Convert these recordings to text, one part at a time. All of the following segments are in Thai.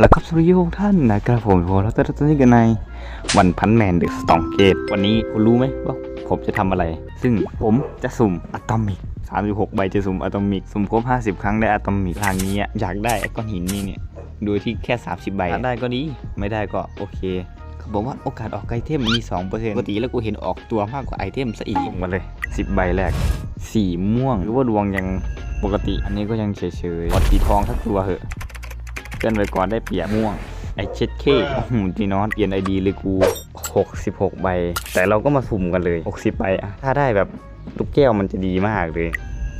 แล้วครับสวัสดีทุกท่านนะครับผมผมเราจะตอนนี้กันในวันพันแมนเดอะสตองเกตวันนี้คุณรู้ไหมว่าผมจะทำอะไร ซึ่งผมจะสุ่มอะตอมิก 36 ใบจะสุ่มอะตอมิก สุ่มครบ 50 ครั้งได้อะตอมิกทางนี้อะอยากได้ไอ้ก้อนหินนี่เนี่ยโดยที่แค่ 30 ใบถ้าได้ก็ดีไม่ได้ก็โอเคเขาบอกว่าโอกาสออกไอเทมมี2%ปกติแล้วกูเห็นออกตัวมากกว่าไอเทมซะอีกมาเลย 10 ใบแรกสีม่วงหรือว่าดวงยังปกติ อันนี้ก็ยังเฉยๆขอสีทองสักตัวเหอะ เกินไปก่อนได้เปรียบม่วง ไอเช็ดเคโอ้โหจีนอนเปลี่ยนไอดีเลยกู66 ใบ แต่เราก็มาสุ่มกันเลย 60 ใบอะถ้าได้แบบลูกแก้วมันจะดีมากเลย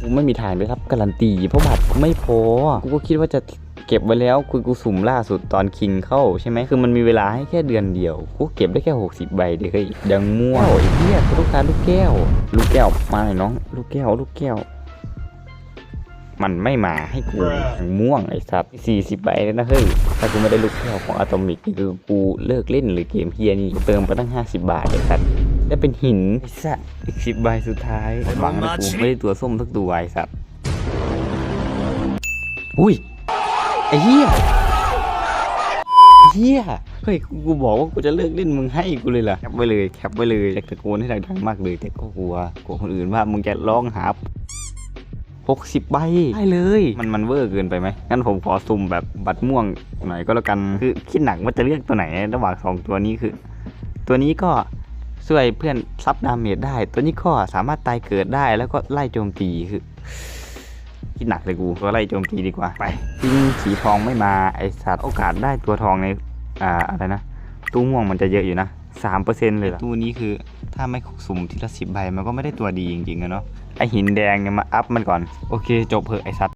กูไม่มีทางเลยครับการันตี เพราะบัตรไม่พอ กูก็คิดว่าจะเก็บไว้แล้วคือกูสุ่มล่าสุดตอนคิงเข้าใช่ไหมคือมันมีเวลาให้แค่เดือนเดียว กูเก็บได้แค่ 60 ใบเดียวเฮ้ยยังม่วงไอ้เหี้ยกูต้องการลูกแก้ว ลูกแก้วมาหน่อยน้อง ลูกแก้ว ลูกแก้ว มันไม่มาให้กูม่วงไอ้สัตว์สี่สิบใบแล้วนะเฮ้ย ถ้ากูไม่ได้ลูกแก้วของอะตอมิกนี่คือกูเลิกเล่นหรือเกมเฮียนี่กูเติมไปตั้งห้าสิบบาทไอ้สัตว์ได้เป็นหินไอ้สัตว์อีกสิบใบสุดท้ายหวังนะกูไม่ได้ตัวส้มสักตัวไอ้สัตว์อุ้ยไอ้เหี้ยเฮียเฮ้ย กูบอกว่ากูจะเลิกเล่นมึงให้กูเลยล่ะแคปไว้เลย แคปไว้เลยอยากตะโกนให้ดังๆมากเลย แต่ก็กลัวกลัวคนอื่นว่ามึงจะร้องหา หกสิบใบได้เลย มันมันเวอร์เกินไปไหมงั้นผมขอซุ่มแบบบัตรม่วงหน่อยก็แล้วกันคือคิดหนักว่าจะเลือกตัวไหนระหว่างสองตัวนี้คือ ตัวนี้ก็ช่วยเพื่อนซับดาเมจได้ ตัวนี้ก็สามารถตายเกิดได้แล้วก็ไล่โจมตีคือคิดหนักเลยกูก็ไล่โจมตีดีกว่า ไปทิ้งสีทองไม่มาไอสัตว์โอกาสได้ตัวทองในอ่าอะไรนะตู้ม่วงมันจะเยอะอยู่นะ สามเปอร์เซ็นต์เลยเหรอตู้นี้คือถ้าไม่สุ่มทีละสิบใบมันก็ไม่ได้ตัวดีจริงๆอะเนาะไอหินแดงเนี่ยมาอัพมันก่อน โอเค จบเหอะไอสัตว